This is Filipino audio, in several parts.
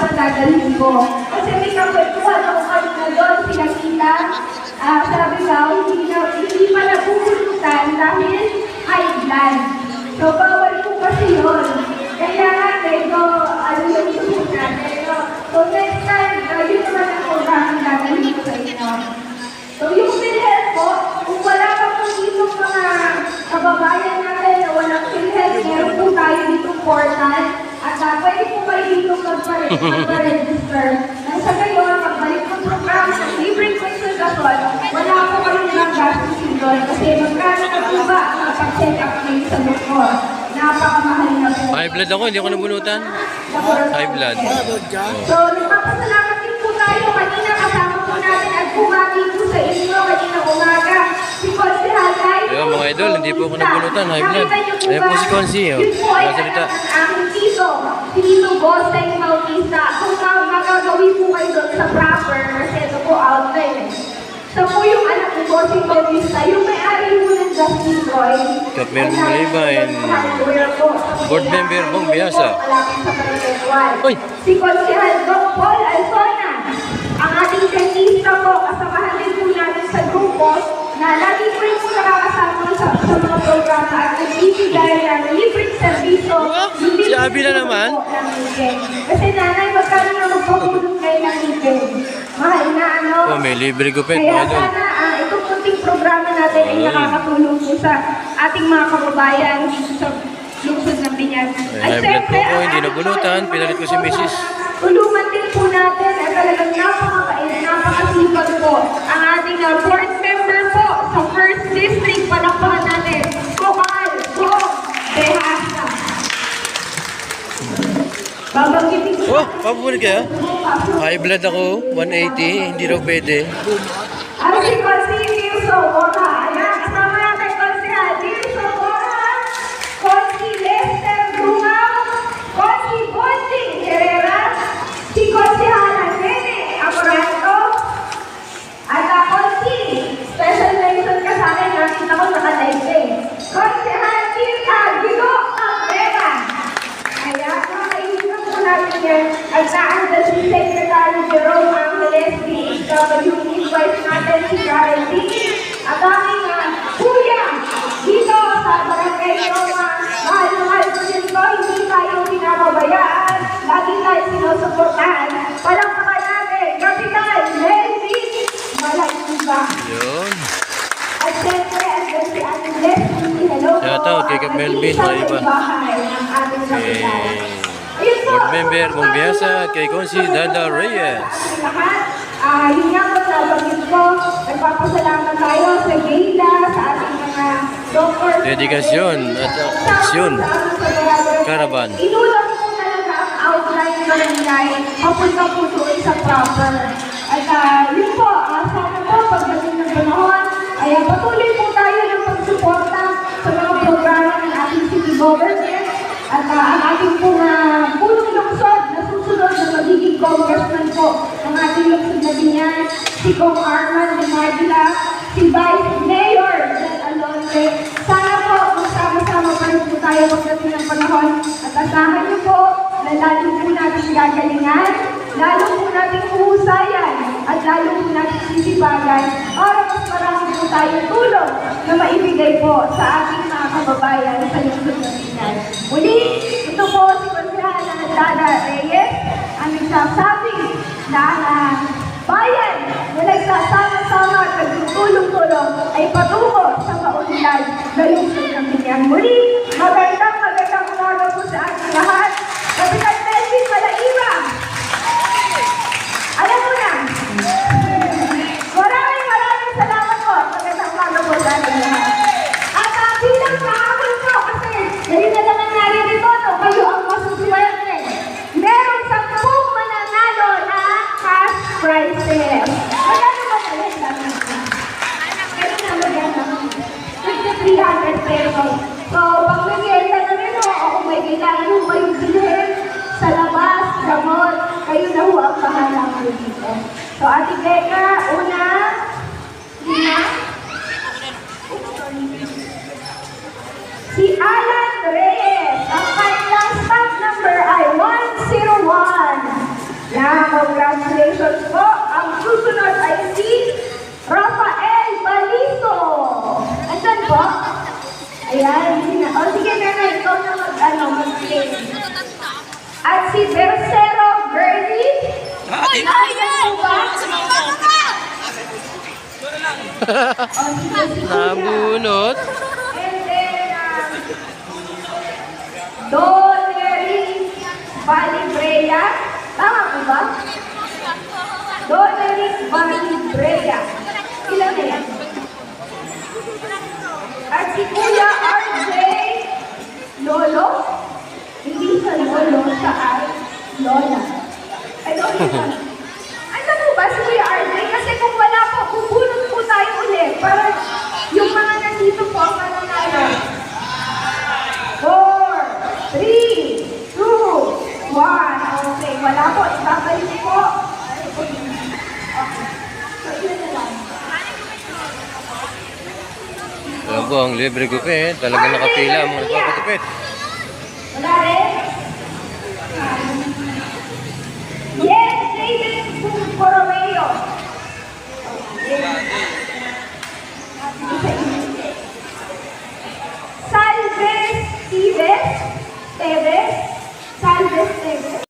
dadalhin ko. Kasi may kapwetuhan ako kanina doon, pinakita. Ah, sabi daw, hindi, na, hindi pa nabubulutan dahil high blood. So, bawal po kasi yun. Kaya nga, medyo, ano yung susunod? So, next time, uh, yun naman ang program na dadalhin ko sa inyo. So, yung PhilHealth po, kung wala pa po dito mga kababayan natin na walang PhilHealth, meron po tayo dito portal. At uh, pwede po kayo dito magpare- magpa-register. Nang sa gayon, pagbalik ng program sa libreng konsultasyon, wala po kayo ng gastusin doon. Kasi magkano na po ba ang kapag-check up kayo sa doktor? Napakamahal na po. High blood ako, hindi ako nabunutan. High blood. So, nagpapasalamat din po tayo. Kanina kasama po natin at bumati po sa inyo kanina umaga. Si Consi Halay. Ayun, mga idol, hindi po ako nabunutan, high blood. Ba? po si Consi, oh. Yun po ay Nakasalita. anak ng aking tito. Si Tito Bostay Bautista. Kung ma- magagawin po kayo doon sa proper, kasi ito po outline. So po yung anak ni Consi Bautista, yung may-ari po ng Justin Roy. Kapmer Malibay, board member Bong Biasa. Uy! Si Konsihal Doc Paul Alzona, ang ating dentista po, kasamahan din po natin sa grupo na lagi po po nakakasama sa, sa mga programa at nagbibigay ng serbisyo. Abby na naman? Kasi nanay, magkano na magpapulong kayo ng ngipin? Mahal na ano? Oh, may libre gupit, Kaya sana ah, itong kunting programa natin ay nakakatulong po sa ating mga kababayan dito sa lungsod ng Binyan. Ay, blood po ko, hindi nabunutan. Pinalit ko si Mrs. Tulungan din po natin at talagang napakabait, napakasipag po ang ating uh, board member po sa first district. Palakpakan Oh, pabulit kaya? High blood ako, 180, hindi raw pwede. Ano si Consi Wilson Bora? Ayan, kasama natin Consi Wilson Bora, Consi Lester Brunao, Consi Bonjing Herrera, si Consi Hana Nene Amoranto, at uh, Consi, special mention ka sa akin, nakita ko naka-live eh. Consi Hanita Gigo Cabrera. Kaya, mga kaibigan po natin yan, at naandun si Secretary Jerome Angeles, DHW, invite natin Dini, at aming uh, kuya dito sa Barangay Roma. Mahal na mahal ko din ko, hindi tayo pinababayaan, lagi tayo sinusuportahan. Palakpakan natin, Kapitan Melvin Malagsiba. Yun. At syempre, andun si Ate Leslie, hello po. Shoutout kay Kap Melvin, At iba. sa ating po, Board member Bong Biasa, kay Consi Dada Reyes. lahat. Ah, yun nga po, nabanggit ko, nagpapasalamat tayo sa GAIDA, sa ating mga doctors. Dedikasyon at aksyon. Caravan. Inulang po talaga ang outline ng barangay, papunta po sa proper. At ah, yun po, ah, sana po, pagdating ng panahon, ay patuloy po tayo ng pagsuporta sa mga programa ng ating city government at ah, ang ating pong uh, punong lungsod na susunod na magiging congressman po ng na binyan, si Kong Arman de Margila, si Vice Mayor Del Alonte. Sana po magsama-sama pa rin po tayo pagdating ng panahon at asahan niyo po na lalo po natin gagalingan, lalo po natin uhusayan at lalo po natin sisipagan para mas marami po tayong tulong na maibigay po sa ating mga kababayan sa lungsod ng Pinas. Muli, ito po si Konsihala Dada Reyes ang nagsasabi ang bayan na nagsasama-sama at nagtutulong-tulong ay patungo sa maunlad na lungsod ng Pinas. So, Ate Becca, una, lima, si Alan Reyes, ang kanilang staff number ay 101. Na congratulations po. Ang susunod ay si Rafael Baliso. Asan po? Ayan, sina. O sige, nanay, ikaw na mag, ano, mag-play. At si Bercero Gertie. Ay, ayan! O sige, si Kuya. Nabunot. Um, Dolly Valibrea. Tama po ba? Dolly Valibrea. Ilan na yan? At si Kuya RJ Lolo. Hindi sa Lolo, sa. Lola. Ay, Lola. Ano po ba si Kuya RJ? Kasi kung wala po, bubulot po tayo ulit para yung nandito po ang mananalo. Four, three, two, one. Okay, wala po. Ibabalik po. Ayan po ang libre gupit. Talaga nakapila ang mga nagpapagupit. Wala rin? Yes, Coromeo. Salves Teves. Salves Teves.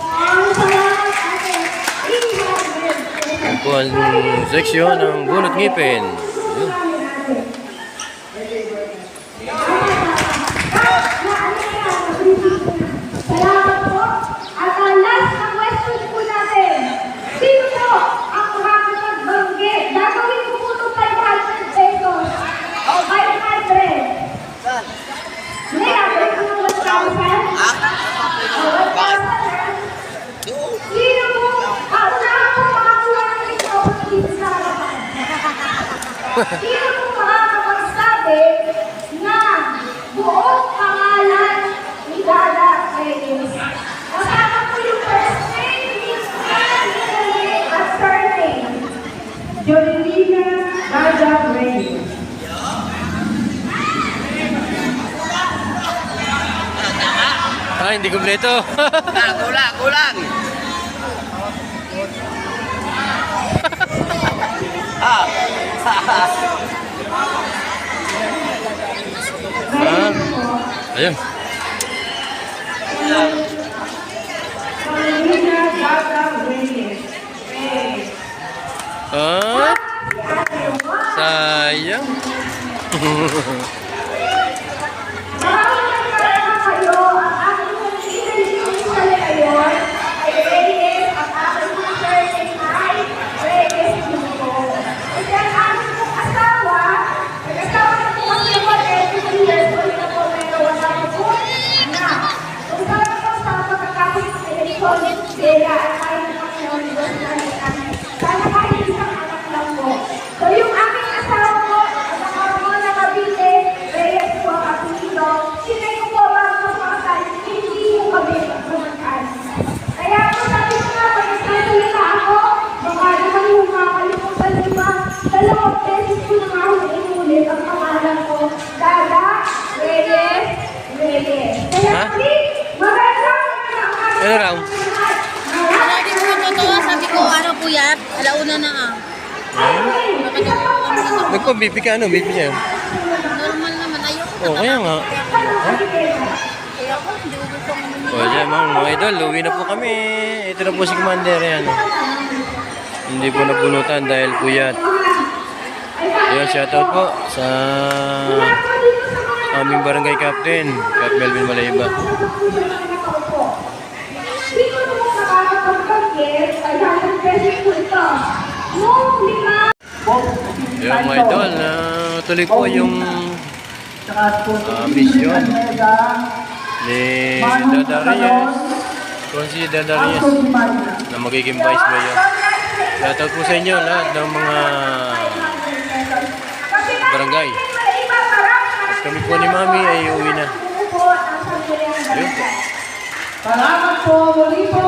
Ang salamat atin. Ayan po ang seksyon ng bunot ngipin. Yun. Salamat po. At ang last na question po natin. Sino po ang makakapagbanggit? Gagawin ko po itong 500 pesos. O 500. Hindi, gagawin ko ng 1,000. O 1,000. Sino po ang unahan po makakuha ng ito dito sa harapan? Sino po makakapagsabi na buong pangalan ni Dada Reyes? Kasama po yung first name, middle name, at surname. Jolina Dada Reyes. Ah, hindi kumpleto. Ah, kulang, kulang. ah, ah, ayun. Ah, sayang. Maraming nagparama kayo. Ang aking pinag-iinis sa ngayon ay Reyes. Ang aking surname ay Reyes Lugo. Kasi ang aking pong asawa, nag-asawa na po kami ng 1 years old na po pero wala na po anak. Kung saan po sa pagkakapit ng eleksyon, sila ay ayaw na kami ng universidad namin. Sana kahit isang anak lang po. So yung aking asawa po, ang mga mga nakabili, Reyes po ang apelido. Sinay ko po bago po sa kasal, hindi po kami magkamagkaan. Kaya po sabi ko nga, pag nagsasalita ako, baka naman yung makakalimutan lima, dalawang beses ko na nga ako inulit ang pangalan ko. Dada, Reyes, Reyes. Kaya Ha? please, magandang Ano raw? Lagi po totoo, sabi ko, ano po yan? Alauna na ah. Nagpa-BP ka ano? BP niya. Normal naman, ayoko. Oh, kaya nga. Kaya hindi ko gusto O yan mga, mga idol, uwi na po kami. Ito na po si Commander. Yan. Hindi po napunutan dahil puyat. Ayan, shoutout po sa aming barangay captain, Cap Melvin Malayba. Sino mo makakapagpagkit ay halang beses ko ito. Noong lima Yung mga idol, na tuloy po yung ah, mission ni Dada Reyes. Kung si Dada Reyes na magiging vice mayor. Shoutout po sa inyo lahat ng mga barangay. At kami po ni Mami ay uwi na. Salamat po, muli po.